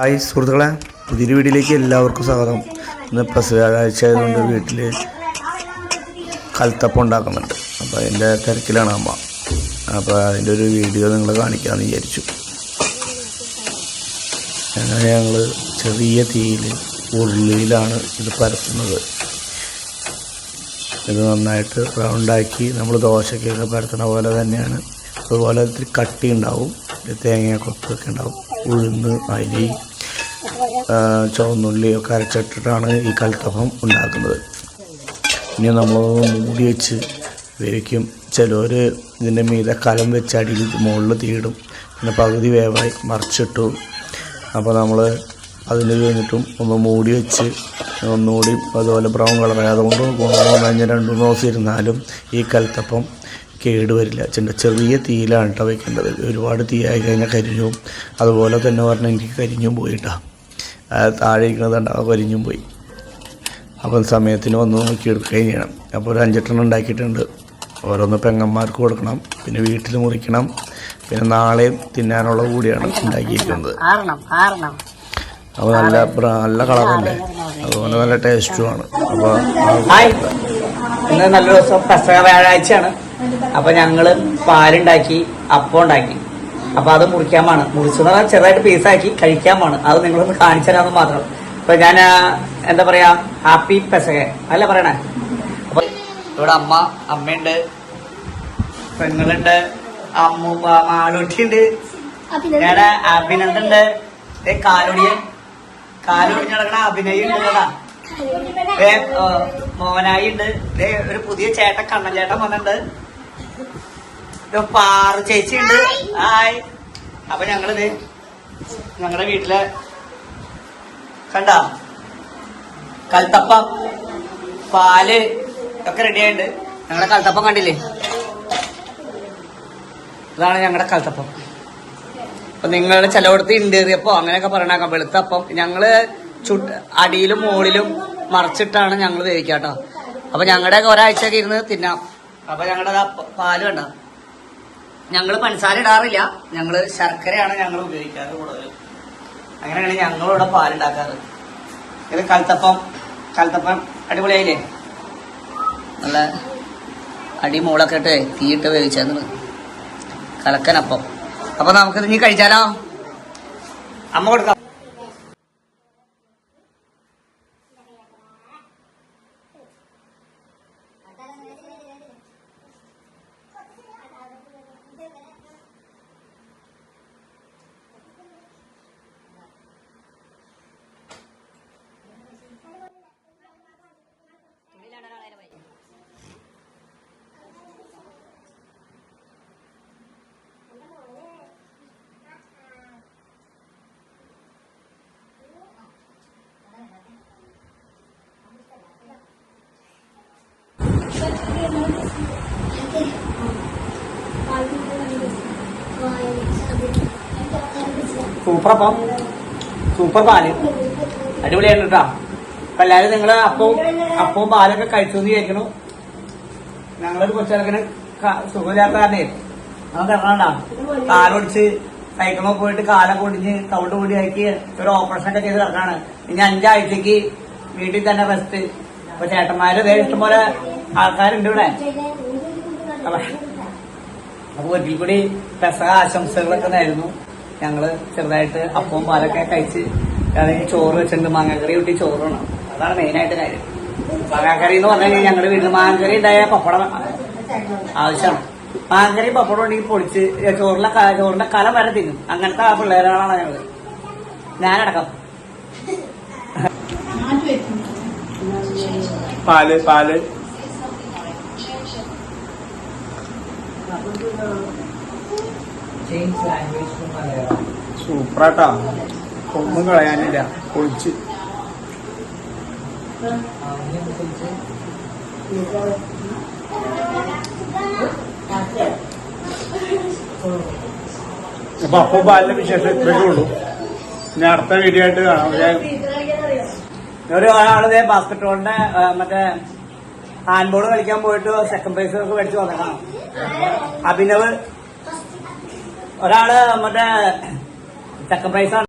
Hi സുഹൃത്തുക്കളെ പുതിയൊരു വീട്ടിലേക്ക് എല്ലാവർക്കും സ്വാഗതം. ഇന്ന് പ്ലസ് വ്യാഴാഴ്ച ആയതുകൊണ്ട് വീട്ടിൽ കൽത്തപ്പം ഉണ്ടാക്കുന്നുണ്ട്. അപ്പോൾ അതിന്റെ തിരക്കിലാണ് അമ്മ. അപ്പോൾ അതിന്റെ ഒരു വീഡിയോ നിങ്ങൾ കാണിക്കാമെന്ന് വിചാരിച്ചു. അങ്ങനെ ഞങ്ങൾ ചെറിയ തീയിൽ ഉരുളിയിലാണ് ഇത് പരത്തുന്നത്. ഇത് നന്നായിട്ട് റൗണ്ടാക്കി നമ്മൾ ദോശയ്ക്കൊക്കെ പരത്തണ പോലെ തന്നെയാണ്. അതുപോലെ ഇത്തിരി കട്ടി ഉണ്ടാവും തേങ്ങ കൊത്തൊക്കെ ഉണ്ടാവും. ഉഴുന്ന് അരി ചുവന്നുള്ളിയൊക്കെ അരച്ചിട്ടിട്ടാണ് ഈ കൽത്തപ്പം ഉണ്ടാക്കുന്നത്. ഇനി നമ്മൾ മൂടി വെച്ച് വേവിക്കും. ചിലർ ഇതിന്റെ മീതെ കലം വെച്ച് അടിയിൽ മുകളിൽ തീടും പിന്നെ പകുതി വേവായി മറിച്ചിട്ടു. അപ്പോൾ നമ്മൾ അതിന് കഴിഞ്ഞിട്ടും ഒന്ന് മൂടി വെച്ച് ഒന്നുകൂടി അതുപോലെ ബ്രൗൺ കളറായി. അതുകൊണ്ട് കഴിഞ്ഞാൽ രണ്ട് മൂന്ന് ദിവസം ഇരുന്നാലും ഈ കൽത്തപ്പം കേടുവരില്ല. ചെണ്ട ചെറിയ തീയിലാണ് കേട്ടോ വെക്കേണ്ടത്. ഒരുപാട് ആയി കഴിഞ്ഞാൽ കരിഞ്ഞും. അതുപോലെ തന്നെ പറഞ്ഞാൽ എനിക്ക് കരിഞ്ഞും പോയിട്ടാ. താഴെ ഇരിക്കുന്നത് കരിഞ്ഞും പോയി. അപ്പം സമയത്തിന് വന്ന് നോക്കി എടുക്കുകയും ചെയ്യണം. അപ്പോൾ ഒരു അഞ്ചെട്ടെണ്ണം ഉണ്ടാക്കിയിട്ടുണ്ട്. ഓരോന്ന് പെങ്ങന്മാർക്ക് കൊടുക്കണം. പിന്നെ വീട്ടിൽ മുറിക്കണം. പിന്നെ നാളെയും തിന്നാനുള്ള കൂടിയാണ് ഉണ്ടാക്കിയിരിക്കുന്നത്. അപ്പോൾ നല്ല നല്ല കളറല്ലേ? അതുപോലെ നല്ല ടേസ്റ്റുമാണ് അപ്പോൾ ഇന്ന് നല്ല ദിവസം. പെസക വ്യാഴാഴ്ചയാണ്. അപ്പൊ ഞങ്ങൾ പാലുണ്ടാക്കി അപ്പം ഉണ്ടാക്കി അപ്പൊ അത് മുറിക്കാൻ പാണ് മുറിച്ചെന്ന് പറഞ്ഞാൽ ചെറുതായിട്ട് പീസാക്കി കഴിക്കാൻ പാണ് അത് നിങ്ങളൊന്ന് കാണിച്ചു തരാമെന്ന് മാത്രം. അപ്പൊ ഞാൻ എന്താ പറയാ ഹാപ്പി പെസക അല്ല പറയണേ. അപ്പൊ ഇവിടെ അമ്മ അമ്മയുണ്ട്. പെങ്ങളുണ്ട്. അമ്മൂമ്മ മാളൂട്ടിയുണ്ട്. ഞങ്ങളുടെ അഭിനന്ദുണ്ട്. കാലൊടിയൻ കാലൊടിഞ്ഞ് നടക്കണ അഭിനയം മോനായി ഉണ്ട്. ഒരു പുതിയ ചേട്ടൻ കണ്ണൻ ചേട്ടൻ വന്നിട്ടുണ്ട്. പാറു ചേച്ചി ഉണ്ട് ഹായ്. അപ്പൊ ഞങ്ങളിത് ഞങ്ങളുടെ വീട്ടിലെ കണ്ട? കൽത്തപ്പം പാൽ ഒക്കെ റെഡി ആയിട്ടുണ്ട്. ഞങ്ങളുടെ കൽത്തപ്പം കണ്ടില്ലേ? ഇതാണ് ഞങ്ങളുടെ കൽത്തപ്പം. അപ്പൊ നിങ്ങൾ ചിലവിടത്ത് ഇണ്ടേറിയപ്പോ അങ്ങനെയൊക്കെ പറയണേക്കാം. വെളുത്തപ്പം. ഞങ്ങൾ ചുട്ട് അടിയിലും മുകളിലും മറച്ചിട്ടാണ് ഞങ്ങൾ വേവിക്കാട്ടോ അപ്പൊ ഞങ്ങളുടെ ഒരാഴ്ചയൊക്കെ ഇരുന്ന് തിന്നാം. അപ്പൊ ഞങ്ങളുടെ പാൽ കണ്ട. ഞങ്ങൾ പഞ്ചസാര ഇടാറില്ല. ഞങ്ങൾ ശർക്കരയാണ് ഞങ്ങൾ ഉപയോഗിക്കാറ് കൂടുതൽ അങ്ങനെയാണ് ഞങ്ങളിവിടെ പാലുണ്ടാക്കാറ്. ഇത് കൽത്തപ്പം കൽത്തപ്പം അടിപൊളിയായില്ലേ? നല്ല അടി മുളൊക്കെ ഇട്ട് തീയിട്ട് വേവിച്ചെന്ന് കലക്കനപ്പം. അപ്പൊ നമുക്കിത് ഇനി കഴിച്ചാലോ? അമ്മ കൊടുക്കാം. സൂപ്പർ അപ്പം. സൂപ്പർ പാൽ. അടിപൊളിയാണ് കേട്ടോ അപ്പൊ എല്ലാരും നിങ്ങൾ അപ്പവും അപ്പവും പാലൊക്കെ കഴിച്ചു എന്ന് വിചാരിക്കണു. ഞങ്ങളൊരു കൊച്ചിറക്കിന് സുഖമില്ലാത്ത കാരണേ നമുക്ക് ഇറങ്ങണ്ട കാലൊടിച്ച് സൈക്കിളിൽ പോയിട്ട് കാലൊക്കെ ഒടിഞ്ഞ് കൗണ്ട് കൂടി ആക്കി ഒരു ഓപ്പറേഷൻ ഒക്കെ ചെയ്ത് ഇറങ്ങാണ് ഇനി അഞ്ചാഴ്ചക്ക് വീട്ടിൽ തന്നെ റെസ്റ്റ് അപ്പൊ ചേട്ടന്മാര് ഇഷ്ടംപോലെ ആൾക്കാരുണ്ട് ഇവിടെ. അപ്പൊ ഒരിക്കൽ കൂടി പെസക ആശംസകളൊക്കെ നേരുന്നു. ഞങ്ങൾ ചെറുതായിട്ട് അപ്പവും പാലൊക്കെ കഴിച്ച് അല്ലെങ്കിൽ ചോറ് വെച്ചിട്ടുണ്ട്. മാങ്ങാക്കറി കൂട്ടി ചോറാണ് അതാണ് മെയിനായിട്ട് കാര്യം. മാങ്ങാക്കറി എന്ന് പറഞ്ഞു കഴിഞ്ഞാൽ ഞങ്ങളുടെ വീട്ടിൽ മാങ്ങാക്കറി ഉണ്ടായ പപ്പടം ആവശ്യമാണ്. മാങ്ങാക്കറി പപ്പടം ഉണ്ടെങ്കിൽ പൊളിച്ച് ചോറിലെ ചോറിന്റെ കലം വരെ തിന്നും. അങ്ങനത്തെ ആ പിള്ളേരാണ് ഞങ്ങൾ. ഞാനടക്കം. പാൽ പാൽ. സൂപ്പറാട്ടാ. ഒന്നും കളയാനില്ല. പൊളിച്ച്. അപ്പൊ അപ്പൊ ബാലിന്റെ വിശേഷം ഇത്രയൊക്കെ ഉള്ളൂ. ഞാൻ അടുത്ത വീഡിയോ ആയിട്ട് കാണാം. ഞാൻ ഒരു ഒരാൾ ബാസ്കറ്റ് ബോളിന്റെ മറ്റേ ഹാൻഡ് ബോൾ കളിക്കാൻ പോയിട്ട് സെക്കൻഡ് പ്രൈസ് ഒക്കെ മേടിച്ച് വന്നേക്കണം അഭിനവ് ഒരാൾ മറ്റേ സെക്കൻഡ് പ്രൈസ്